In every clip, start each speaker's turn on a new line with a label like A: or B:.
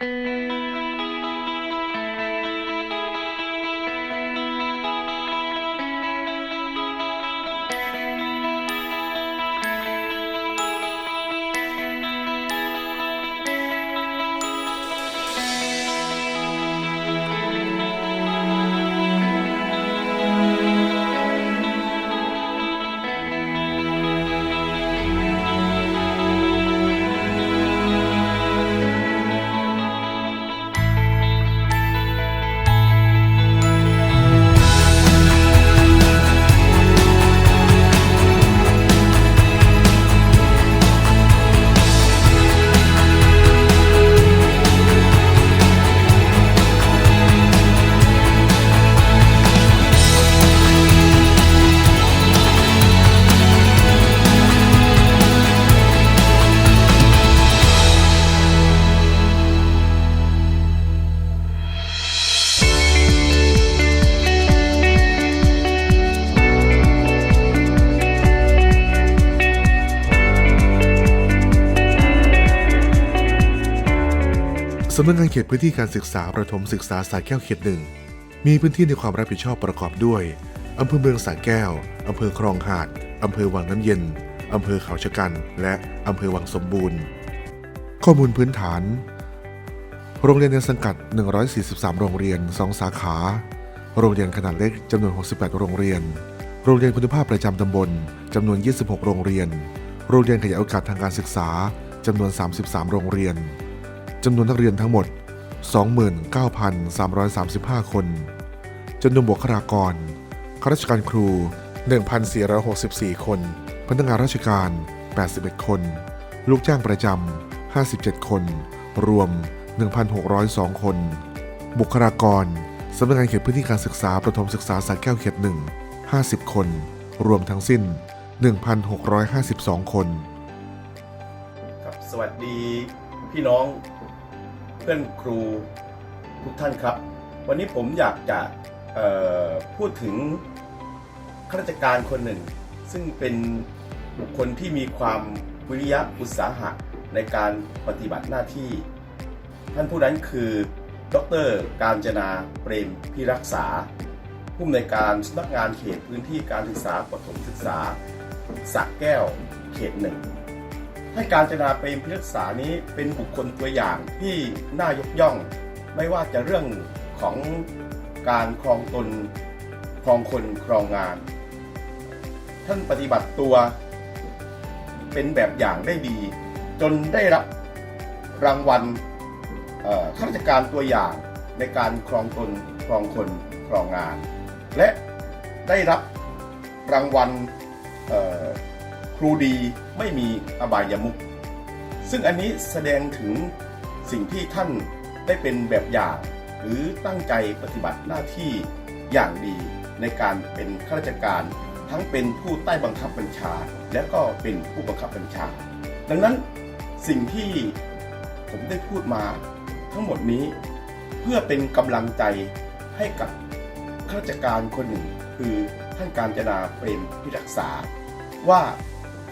A: สำนักงานเขตพื้นที่การศึกษาประถมศึกษาสายแก้วเขตหนึ่งมีพื้นที่ในความรับผิดชอบประกอบด้วยอำเภอเมืองสายแก้วอำเภอคลองหาดอำเภอวังน้ำเย็นอำเภอเขาชะกัน และอำเภอวังสมบูรณ์ ข้อมูลพื้นฐาน โรงเรียนในสังกัด 143 โรงเรียน 2 สาขา โรงเรียนขนาดเล็กจำนวน 68 โรงเรียน โรงเรียนคุณภาพประจำตำบลจำนวน 26 โรงเรียน โรงเรียนขยายโอกาสทางการศึกษาจำนวน 33 โรงเรียน จำนวนนักเรียนทั้งหมด 29,335 คน จำนวนบุคลากร ข้าราชการครู 1,464 คน พนักงานราชการ 81 คน ลูกจ้างประจำ 57 คน รวม 1,602 คน บุคลากรสำนักงานเขตพื้นที่การศึกษาประถมศึกษาสระแก้วเขตหนึ่ง50 คน รวมทั้งสิ้น 1,652 คน
B: ครับสวัสดี พี่น้องเพื่อนครูทุกท่านครับ วันนี้ผมอยากจะพูดถึงข้าราชการคนหนึ่ง ซึ่งเป็นบุคคลที่มีความวิริยะอุตสาหะในการปฏิบัติหน้าที่ ท่านผู้นั้นคือ ดร การจนาเปรมพิรักษา ผู้อำนวยการสำนักงานเขตพื้นที่การศึกษาประถมศึกษาสระแก้วเขตหนึ่ง ให้การจนาเปรมพิรักษานี้เป็นบุคคลตัวอย่างที่น่ายกย่อง ไม่ว่าจะเรื่องของการครองตนครองคนครองงาน ท่านปฏิบัติตัวเป็นแบบอย่างได้ดี จนได้รับรางวัลข้าราชการตัวอย่างในการครองตนครองคนครองงาน และได้รับรางวัล ครูดีไม่มีอบายมุขซึ่งอันนี้แสดงถึงสิ่งที่ท่านได้เป็นแบบอย่าง หรือตั้งใจปฏิบัติหน้าที่อย่างดีในการเป็นข้าราชการ ทั้งเป็นผู้ใต้บังคับบัญชา และก็เป็นผู้บังคับบัญชา ดังนั้นสิ่งที่ผมได้พูดมาทั้งหมดนี้เพื่อเป็นกำลังใจให้กับข้าราชการคนหนึ่ง คือท่านการจนาเปรมพิรักษาว่า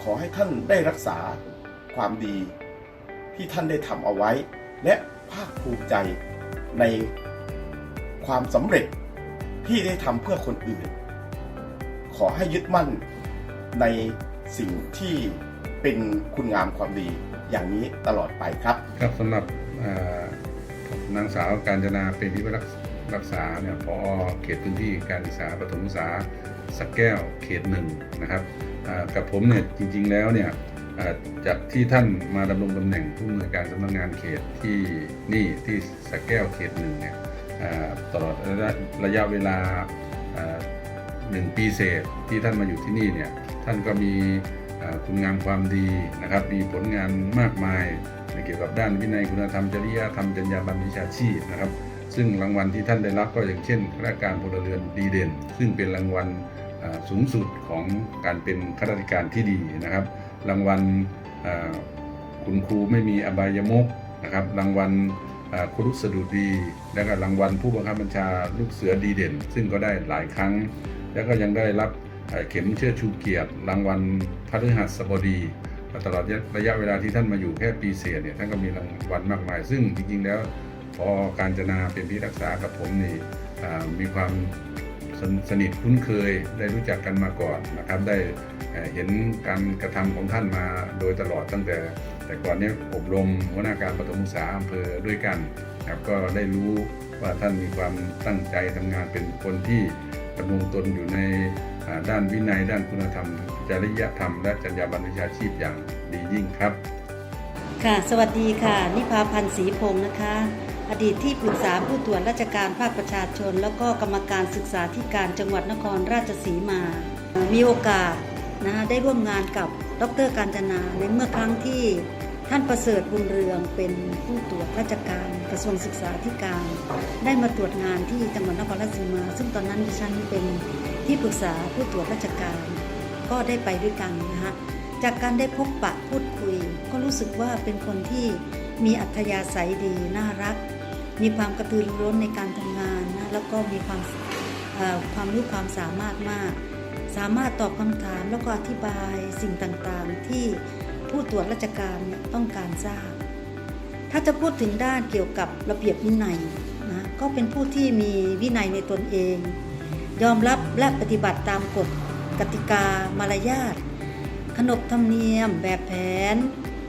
B: ขอให้ท่านได้รักษาความดีที่ท่านได้ทำเอาไว้ และภาคภูมิใจในความสำเร็จที่ได้ทำเพื่อคนอื่น ขอให้ยึดมั่นในสิ่งที่เป็นคุณงามความดีอย่างนี้ตลอดไปครับ
C: ครับสำหรับนางสาวการจนาเป็นพิรักรักษาเนี่ยพอเขตพื้นที่การศึกษาประถมศึกษาสักแก้วเขตหนึ่งนะครับ กับผมเนี่ยจริง ๆ แล้วเนี่ยจากที่ท่านมาดำรงตำแหน่งผู้อำนวยการสำนักงานเขตที่นี่ที่สักแก้วเขตหนึ่งเนี่ยตลอดระยะเวลาหนึ่งปีเศษที่ท่านมาอยู่ที่นี่เนี่ยท่านก็มีคุณงามความดีนะครับ มีผลงานมากมายในเกี่ยวกับด้านวินัยคุณธรรมจริยธรรมจรรยาบรรณวิชาชีพนะครับ ซึ่งรางวัลที่ท่านได้รับก็อย่างเช่นข้าราชการพลเรือนดีเด่น ซึ่งเป็นรางวัล สูงสุดของการเป็นข้าราชการที่ดีนะครับ รางวัลคุณครูไม่มีอบายมุกนะครับ รางวัลอ่าครุสดุดี และก็รางวัลผู้บังคับบัญชาลูกเสือดีเด่น ซึ่งก็ได้หลายครั้ง แล้วก็ยังได้รับเข็มเชื่อชูเกียรติ รางวัลพฤหัสบดีตลอดระยะเวลาที่ท่านมาอยู่แค่ปีเศษเนี่ยท่านก็มีรางวัลมากมาย ซึ่งจริงๆแล้วพอการจนาเป็นที่รักษากับผมนี่มีความ สนสนิทคุ้นเคยได้รู้จักกันมาก่อนนะครับ ได้เห็นการกระทำของท่านมาโดยตลอดตั้งแต่ แต่ก่อนนี้อบรมหัวหน้าการปฐมศึกษาอำเภอด้วยกันครับก็ได้รู้ว่าท่านมีความตั้งใจทำงานเป็นคนที่ดำรงตนอยู่ในด้านวินัย ด้านคุณธรรม จริยธรรม และจรรยาบรรณวิชาชีพอย่างดียิ่งครับ
D: ค่ะ สวัสดีค่ะ นิพาพันธ์ศรีพงศ์นะคะ อดีตที่ปรึกษาผู้ตรวจราชการภาคประชาชน แล้วก็กรรมการศึกษาธิการจังหวัดนครราชสีมา มีโอกาสนะคะได้ร่วมงานกับดรการจนาในเมื่อครั้งที่ท่านประเสริฐบุญเรืองเป็นผู้ตรวจราชการกระทรวงศึกษาธิการ ได้มาตรวจงานที่จังหวัดนครราชสีมา ซึ่งตอนนั้นดิฉันเป็นที่ปรึกษาผู้ตรวจราชการ ก็ได้ไปด้วยกันนะคะจากการได้พบปะพูดคุย ก็รู้สึกว่าเป็นคนที่ มีอัธยาศัยดีน่ารัก มีความกระตือรือร้นในการทำงานนะแล้วก็มีความความรู้ความสามารถมาก สามารถตอบคำถามแล้วก็อธิบายสิ่งต่างๆ ที่ผู้ตรวจราชการเนี่ยต้องการทราบ ถ้าจะพูดถึงด้านเกี่ยวกับระเบียบวินัยนะก็เป็นผู้ที่มีวินัยในตนเอง ยอมรับและปฏิบัติตามกฎกติกามารยาทขนบธรรมเนียมแบบแผน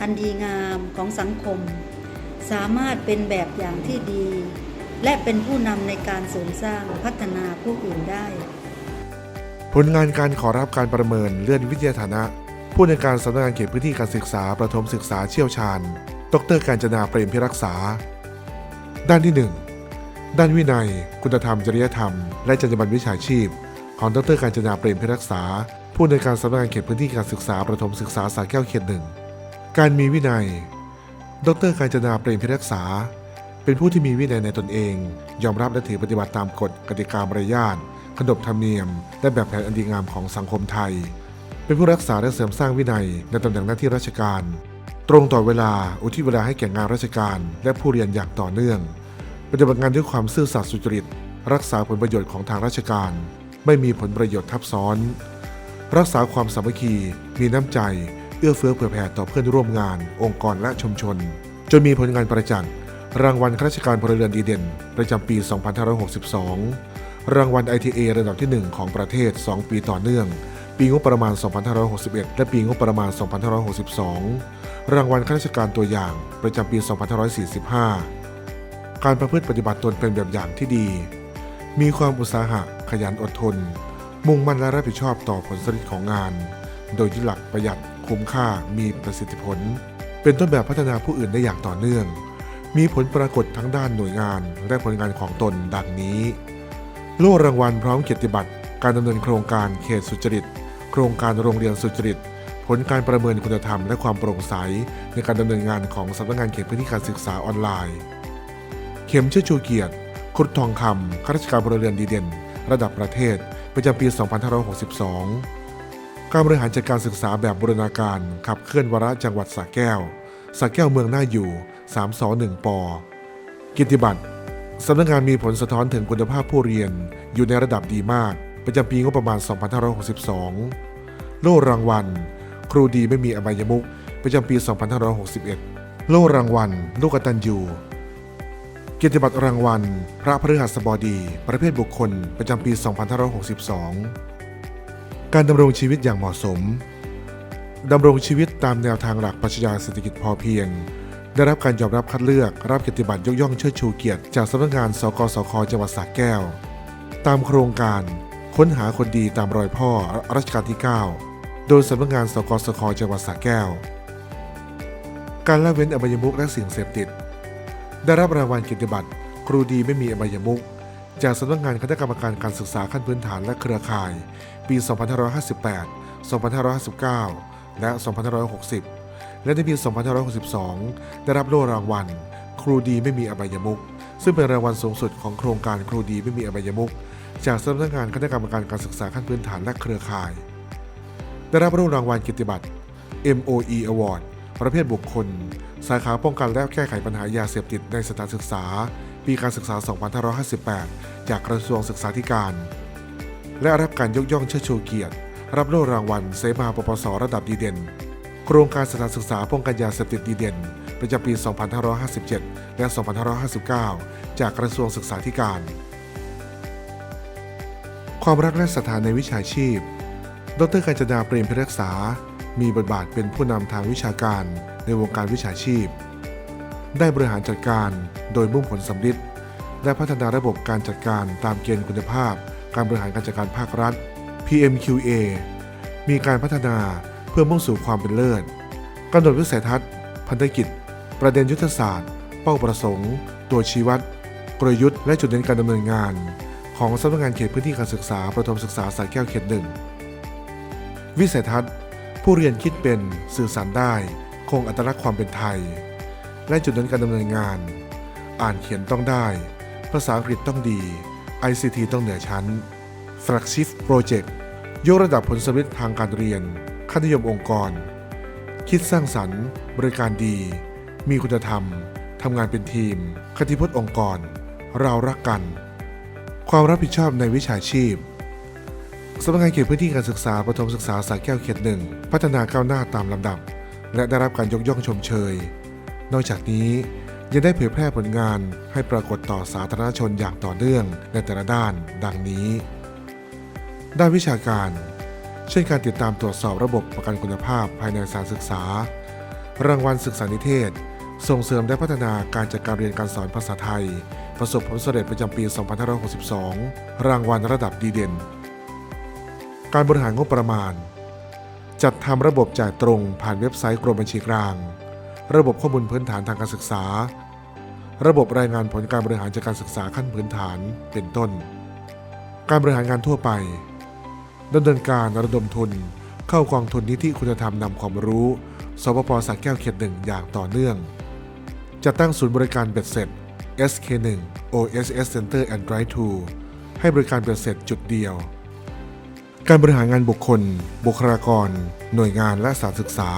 D: อันดีงามของสังคม สามารถเป็นแบบอย่างที่ดี และเป็นผู้นำในการเสริมสร้างพัฒนาผู้อื่นได้
A: ผลงานการขอรับการประเมินเลื่อนวิทยาฐานะ ผู้ในการสำนักงานเขตพื้นที่การศึกษาประถมศึกษาเชี่ยวชาญ ดรการจนาเปรมพิรักษา ด้านที่ 1 ด้านวินัย คุณธรรม จริยธรรม และจรรยาบรรณวิชาชีพ ของดรการจนาเปรมพิรักษา ผู้ในการสำนักงานเขตพื้นที่การศึกษาประถมศึกษาสาแก้วเขตหนึ่ง การมีวินัย ดรการจนาเปรมพิรักษา เป็นผู้ที่มีวินัยในตนเอง ยอมรับและถือปฏิบัติตามกฎกติกามารยาทขนบธรรมเนียม และแบบแผนอันดีงามของสังคมไทย เป็นผู้รักษาและเสริมสร้างวินัยในตำแหน่งหน้าที่ราชการ ตรงต่อเวลาอุทิศเวลาให้แก่งานราชการ และผู้เรียนอย่างต่อเนื่อง ปฏิบัติงานด้วยความซื่อสัตย์สุจริต รักษาผลประโยชน์ของทางราชการ ไม่มีผลประโยชน์ทับซ้อน รักษาความสามัคคี มีน้ำใจ เอื้อเฟื้อเผื่อแผ่ต่อเพื่อนร่วมงาน องค์กรและชุมชน จนมีผลงานประจักษ์รางวัลข้าราชการพลเรือนดีเด่น ประจำปี 2562 รางวัล ITA ระดับที่ 1 ของประเทศ 2 ปีต่อเนื่อง ปีงบประมาณ 2561 และปีงบประมาณ 2562 รางวัลข้าราชการตัวอย่างประจำปี 2545 การประพฤติปฏิบัติตนเป็นแบบอย่างที่ดี มีความอุตสาหะ ขยันอดทน มุ่งมั่นและรับผิดชอบต่อผลสำเร็จของงาน โดยยึดหลักประหยัด คุ้มค่ามีประสิทธิผล เป็นต้นแบบพัฒนาผู้อื่นได้อย่างต่อเนื่อง มีผลปรากฏทั้งด้านหน่วยงานและผลงานของตนดังนี้ โล่รางวัลพร้อมเกียรติบัตร การดำเนินโครงการเขตสุจริต โครงการโรงเรียนสุจริต ผลการประเมินคุณธรรมและความโปร่งใส ในการดำเนินงานของสำนักงานเขตพื้นที่การศึกษาออนไลน์ เข็มเชิดชูเกียรติครุฑทองคำข้าราชการพลเรือนดีเด่น ระดับประเทศประจำปี 2562 การบริหารจัดการศึกษาแบบบูรณาการขับเคลื่อนวาระจังหวัดสระแก้วสระแก้วเมืองหน่าอยู่ 321 ป กิตติบัตรสำนักงานมีผลสะท้อนถึงคุณภาพผู้เรียนอยู่ในระดับดีมาก ประจำปีงบประมาณ 2562 โล่รางวัล ครูดีไม่มีอบายมุกประจำปี 2561 โล่รางวัล ลูกกตัญญูเกียรติบัตรรางวัล พระพฤหัสบดี ประเภทบุคคล ประจำปี 2562 การดำรงชีวิตอย่างเหมาะสมดำรงชีวิตตามแนวทางหลักปรัชญาเศรษฐกิจพอเพียง ได้รับการยอมรับคัดเลือก รับเกียรติบัตรยกย่องเชิดชูเกียรติจากสำนักงานสกสคจังหวัดสระแก้ว ตามโครงการค้นหาคนดีตามรอยพ่อรัชกาลที่ 9 โดยสำนักงานสกสคจังหวัดสระแก้ว การละเว้นอบายมุกและสิ่งเสพติด ได้รับรางวัลเกียรติบัตรครูดีไม่มีอบายมุก จากสำนักงานคณะกรรมการการศึกษาขั้นพื้นฐานและเครือข่าย ปี 2558 2559 และ 2560 และในปี 2562 ได้รับโล่รางวัล ครูดีไม่มีอบายมุกซึ่งเป็นรางวัลสูงสุดของโครงการครูดีไม่มีอบายมุกจากสำนักงานคณะกรรมการการศึกษาขั้นพื้นฐานและเครือข่าย ได้รับโล่รางวัลเกียรติบัตร MOE Award ประเภทบุคคล สาขาป้องกันและแก้ไขปัญหายาเสพติดในสถานศึกษา ปีการศึกษา 2558 จากกระทรวงศึกษาธิการ และรับการยกย่องเชิดชูเกียรติ รับโล่รางวัลเสมาปปสระดับดีเด่น โครงการสถานศึกษาป้องกันยาเสพติดดีเด่นประจำปี 2557 และ 2559 จากกระทรวงศึกษาธิการ ความรักและศรัทธาในวิชาชีพ ดรกาญจนาเปรมพิรักษา มีบทบาทเป็นผู้นำทางวิชาการในวงการวิชาชีพ ได้บริหารจัดการ โดยมุ่งผลสำลิดและพัฒนาระบบการจัดการตามเกณฑ์คุณภาพ การบริหารการจัดการภาครัฐ PMQA มีการพัฒนาเพื่อมุ่งสู่ความเป็นเลิศกำหนดวิสัยทัศน์ พันธกิจ ประเด็นยุทธศาสตร์ เป้าประสงค์ ตัวชี้วัด กลยุทธ์และจุดเน้นการดำเนินงาน ของสำนักงานเขตพื้นที่การศึกษาประถมศึกษาสระแก้วเขตหนึ่งวิสัยทัศน์ ผู้เรียนคิดเป็นสื่อสารได้ คงอัตลักษณ์ความเป็นไทย และจุดเน้นการดำเนินงาน อ่านเขียนต้องได้ ภาษาอังกฤษต้องดี ICT ต้องเหนือชั้น Flagship Project ยกระดับผลสำเร็จทางการเรียน ค่านิยมองค์กร คิดสร้างสรรค์ บริการดี มีคุณธรรม ทำงานเป็นทีม คติพจน์องค์กร เรารักกัน ความรับผิดชอบในวิชาชีพสำนักงานเขตพื้นที่การศึกษาประถมศึกษาสระแก้วเขตหนึ่ง พัฒนาก้าวหน้าตามลำดับ และได้รับการยกย่องชมเชย นอกจากนี้ยังได้เผยแพร่ผลงานให้ปรากฏต่อสาธารณชนอย่างต่อเนื่องในแต่ละด้าน ดังนี้ ด้านวิชาการ เช่นการติดตามตรวจสอบระบบประกันคุณภาพภายในสถานศึกษา รางวัลศึกษานิเทศ ส่งเสริมและพัฒนาการจัดการเรียนการสอนภาษาไทย ประสบผลสำเร็จประจำปี 2562 รางวัลระดับดีเด่น การบริหารงบประมาณ จัดทำระบบจ่ายตรงผ่านเว็บไซต์กรมบัญชีกลาง ระบบข้อมูลพื้นฐานทางการศึกษา ระบบรายงานผลการบริหารจัดการศึกษาขั้นพื้นฐานเป็นต้น การบริหารงานทั่วไปดำเนินการระดมทุน เข้ากองทุนนิธิคุณธรรมนำความรู้ สปปสักแก้วเขตหนึ่งอย่างต่อเนื่องจัดตั้งศูนย์บริการเบ็ดเสร็จ SK1 OSS Center and Drive to ให้บริการเบ็ดเสร็จจุดเดียว การบริหารงานบุคคล บุคลากร หน่วยงานและสถานศึกษา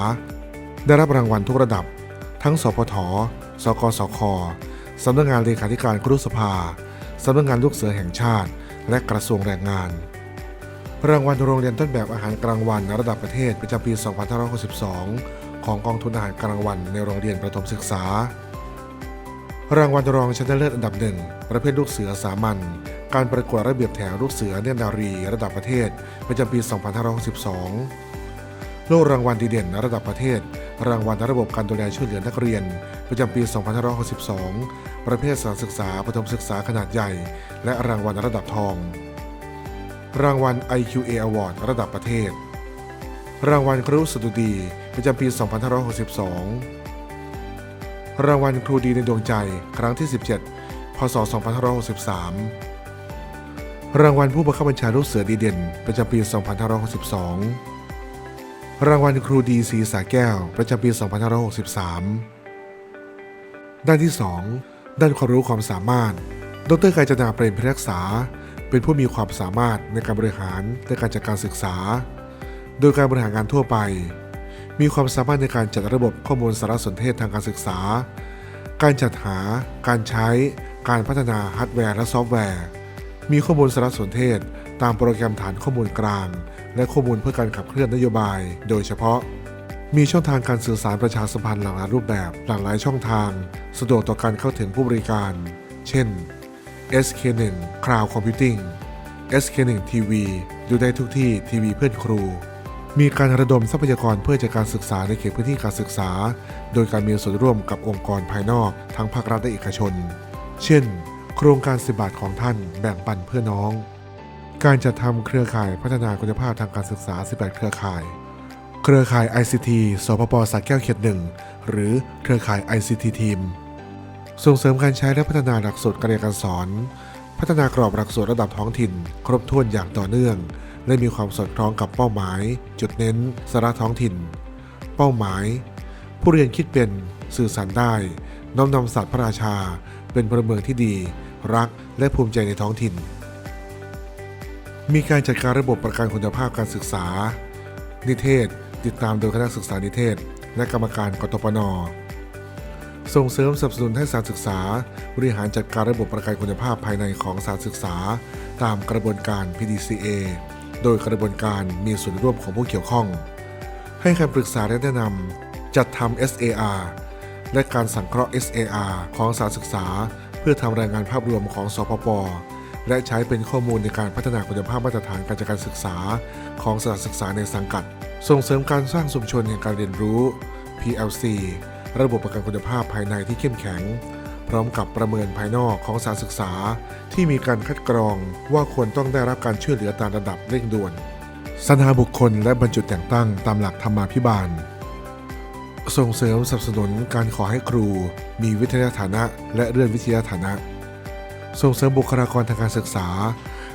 A: ได้รับรางวัลทุกระดับ ทั้งสพท สกสคสำนักงานเลขาธิการครุสภา สำนักงานลูกเสือแห่งชาติ และกระทรวงแรงงาน รางวัลโรงเรียนต้นแบบอาหารกลางวันระดับประเทศประจำปี 2562 ของกองทุนอาหารกลางวันในโรงเรียนประถมศึกษา รางวัลรองชนะเลิศอันดับหนึ่งประเภทลูกเสือสามัญ การประกวดระเบียบแถวลูกเสือเนตรนารี ระดับประเทศประจำปี 2562 โล่รางวัลดีเด่นระดับประเทศ รางวัลระบบการดูแลช่วยเหลือนักเรียน ประจำปี 2562 ประเภทสถานศึกษาประถมศึกษาขนาดใหญ่ และรางวัลระดับทอง รางวัล IQA Award ระดับประเทศ รางวัลครูสดุดี ประจำปี 2562 รางวัลครูดีในดวงใจ ครั้งที่ 17 พศ 2563 รางวัลผู้บังคับบัญชาลูกเสือดีเด่น ประจำปี 2562 รางวัลครูดีสีสาแก้ว ประจำปี 2563 ด้านที่ 2 ด้านความรู้ความสามารถ ดรกาญจนาเปรมพิรักษา เป็นผู้มีความสามารถในการบริหารและการจัดการศึกษา โดยการบริหารงานทั่วไป มีความสามารถในการจัดระบบข้อมูลสารสนเทศทางการศึกษา การจัดหา การใช้ การพัฒนาฮาร์ดแวร์และซอฟต์แวร์ มีข้อมูลสารสนเทศ ตามโปรแกรมฐานข้อมูลกลาง และข้อมูลเพื่อการขับเคลื่อนนโยบาย โดยเฉพาะ มีช่องทางการสื่อสารประชาสัมพันธ์หลากหลายรูปแบบหลากหลายช่องทาง สะดวกต่อการเข้าถึงผู้บริการ เช่น SK1 Cloud Computing SK1 TV ดูได้ทุกที่ทีวีเพื่อนครู มีการระดมทรัพยากรเพื่อจัดการศึกษาในเขตพื้นที่การศึกษา โดยการมีส่วนร่วมกับองค์กรภายนอกทั้งภาครัฐและเอกชน เช่น โครงการสิบบาทของท่านแบ่งปันเพื่อน้อง การจัดทำเครือข่ายพัฒนาคุณภาพทางการศึกษา 18 เครือข่าย เครือข่าย ICT สพปสักแก้วเขตหนึ่งหรือเครือข่าย ICT Team ส่งเสริมการใช้และพัฒนาหลักสูตรการเรียนการสอน พัฒนากรอบหลักสูตรระดับท้องถิ่น ครบถ้วนอย่างต่อเนื่อง และมีความสอดคล้องกับเป้าหมาย จุดเน้น สาระท้องถิ่น เป้าหมาย ผู้เรียนคิดเป็นสื่อสารได้ น้อมนำศาสตร์พระราชา เป็นพลเมืองที่ดี รักและภูมิใจในท้องถิ่น มีการจัดการระบบประกันคุณภาพการศึกษา นิเทศ ติดตามโดยคณะศึกษานิเทศ และกรรมการกตปน ส่งเสริมสนับสนุนให้สถานศึกษา บริหารจัดการระบบประกันคุณภาพภายในของสถานศึกษา ตามกระบวนการ PDCA โดยกระบวนการมีส่วนร่วมของผู้เกี่ยวข้อง ให้คำปรึกษาและแนะนำจัดทำ SAR และการสังเคราะห์ SAR ของสถารศึกษา เพื่อทำรายงานภาพรวมของสพป และใช้เป็นข้อมูลในการพัฒนาคุณภาพมาตรฐานการจัดการศึกษา ของสถานศึกษาในสังกัด ส่งเสริมการสร้างชุมชนแห่งการเรียนรู้ PLC ระบบประกันคุณภาพภายในที่เข้มแข็ง พร้อมกับประเมินภายนอกของสถานศึกษา ที่มีการคัดกรองว่าควรต้องได้รับการช่วยเหลือตามระดับเร่งด่วนสรรหาบุคคลและบรรจุแต่งตั้งตามหลักธรรมาภิบาล ส่งเสริมสนับสนุนการขอให้ครู มีวิทยาฐานะ และเลื่อนวิทยาฐานะ ส่งเสริมบุคลากรทางการศึกษา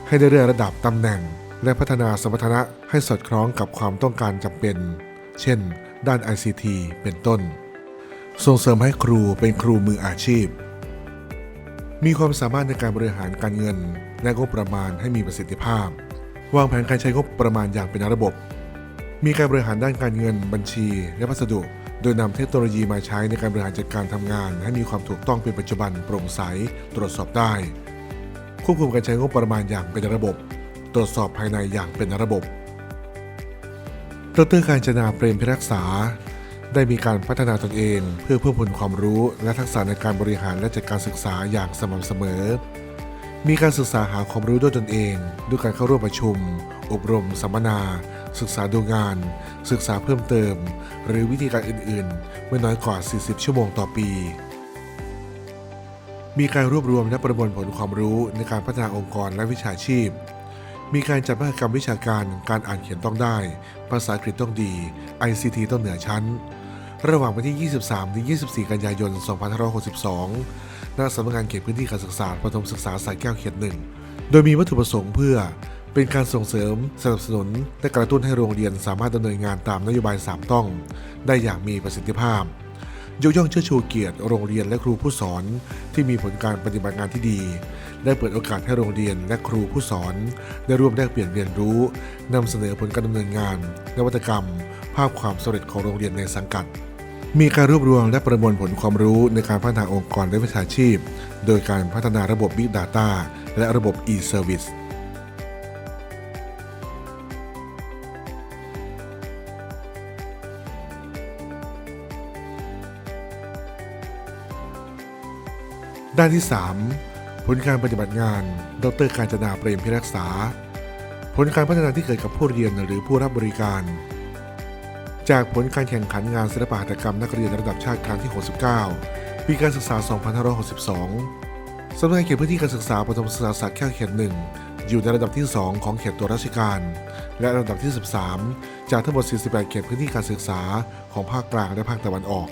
A: ให้ได้เลื่อนระดับตำแหน่ง และพัฒนาสมรรถนะให้สอดคล้องกับความต้องการจำเป็น เช่น ด้าน ICT เป็นต้น ส่งเสริมให้ครูเป็นครูมืออาชีพ มีความสามารถในการบริหารการเงิน และงบประมาณให้มีประสิทธิภาพ วางแผนการใช้งบประมาณอย่างเป็นระบบ มีการบริหารด้านการเงิน บัญชี และพัสดุ โดยนำเทคโนโลยีมาใช้ในการบริหารจัดการทำงาน ให้มีความถูกต้องเป็นปัจจุบันโปร่งใส ตรวจสอบได้ ควบคุมการใช้งบประมาณอย่างเป็นระบบ ตรวจสอบภายในอย่างเป็นระบบดรการจนาเปรมพิรักษา ได้มีการพัฒนาตนเอง เพื่อเพิ่มพูนความรู้และทักษะในการบริหารและจัดการศึกษาอย่างสม่ำเสมอ มีการศึกษาหาความรู้ด้วยตนเอง ด้วยการเข้าร่วมประชุม อบรม สัมมนา ศึกษาดูงาน ศึกษาเพิ่มเติม หรือวิธีการอื่นๆ ไม่น้อยกว่า 40 ชั่วโมงต่อปี มีการรวบรวมและประมวลผลความรู้ในการพัฒนาองค์กรและวิชาชีพ มีการจัดมหกรรมวิชาการการอ่านเขียนต้องได้ ภาษาอังกฤษต้องดี ICT ต้องเหนือชั้น ระหว่างวันที่ 23 ถึง 24 กันยายน 2562ณสำนักงานเขตพื้นที่การศึกษาประถมศึกษาสายแก้วเขตหนึ่งโดยมีวัตถุประสงค์เพื่อ เป็นการส่งเสริม สนับสนุน และกระตุ้นให้โรงเรียนสามารถดำเนินงานตามนโยบาย 3 ต้อง ได้อย่างมีประสิทธิภาพ ยกย่องเชิดชูเกียรติโรงเรียนและครูผู้สอน ที่มีผลการปฏิบัติงานที่ดีได้เปิดโอกาสให้โรงเรียนและครูผู้สอน ได้ร่วมแลกเปลี่ยนเรียนรู้นำเสนอผลการดำเนินงาน นวัตกรรม ภาพความสำเร็จของโรงเรียนในสังกัด มีการรวบรวมและประมวลผลความรู้ในการพัฒนาองค์กรและวิชาชีพ โดยการพัฒนาระบบ Big Data และระบบ e-Service ด้านที่ 3 ผลการปฏิบัติงาน ดรการจนาเปรมพิรักษา ผลการพัฒนาที่เกิดกับผู้เรียนหรือผู้รับบริการ จากผลการแข่งขันงานศิลปหัตถกรรมนักเรียนระดับชาติครั้งที่ 69 ปีการศึกษา 2562 สำนักงานเขตพื้นที่การศึกษาประถมศึกษาสักแค่เขตหนึ่งอยู่ในระดับที่ 2 ของเขตตัวราชการ และระดับที่ 13 จากทั้งหมด 48 เขตพื้นที่การศึกษาของภาคกลางและภาคตะวันออก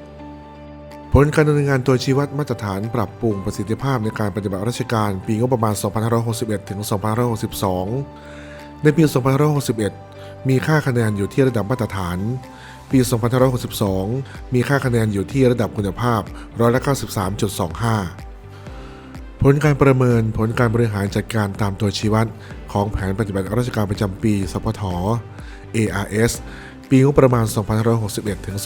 A: ผลการดำเนินงานตัวชี้วัดมาตรฐานปรับปรุงประสิทธิภาพในการปฏิบัติราชการปีงบประมาณ 2561 ถึง 2562 ในปี 2561 มีค่าคะแนนอยู่ที่ระดับมาตรฐาน ปี 2562 มีค่าคะแนนอยู่ที่ระดับคุณภาพร้อยละ93.25 ผลการประเมินผลการบริหารจัดการตามตัวชี้วัดของแผนปฏิบัติราชการประจำปี สพท ARS ปีงบประมาณ 2561 ถึง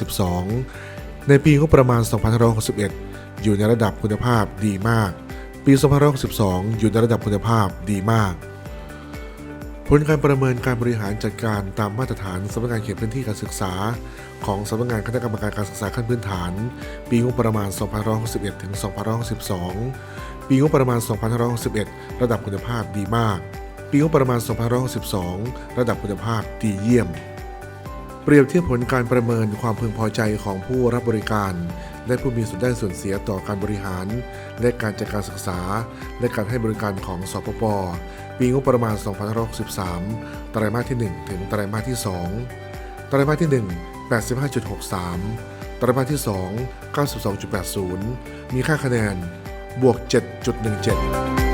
A: 2562 ในปีงบประมาณ 2561 อยู่ในระดับคุณภาพดีมาก ปี 2562 อยู่ในระดับคุณภาพดีมาก ผลการประเมินการบริหารจัดการตามมาตรฐานสำนักงานเขตพื้นที่การศึกษา ของสำนักงานคณะกรรมการการศึกษาขั้นพื้นฐาน ปีงบประมาณ 2561ถึง2562 ปีงบประมาณ 2561 ระดับคุณภาพดีมาก ปีงบประมาณ 2562 ระดับคุณภาพดีเยี่ยม เปรียบเทียบผลการประเมินความพึงพอใจของผู้รับบริการ และผู้มีส่วนได้ส่วนเสียต่อการบริหาร และการจัดการศึกษา และการให้บริการของสปปปีงบประมาณ 2563 ไตรมาสที่ 1 ถึงไตรมาสที่ 2 ไตรมาสที่ 1 85.63 ไตรมาสที่ 2 92.80 มีค่าคะแนนบวก 7.17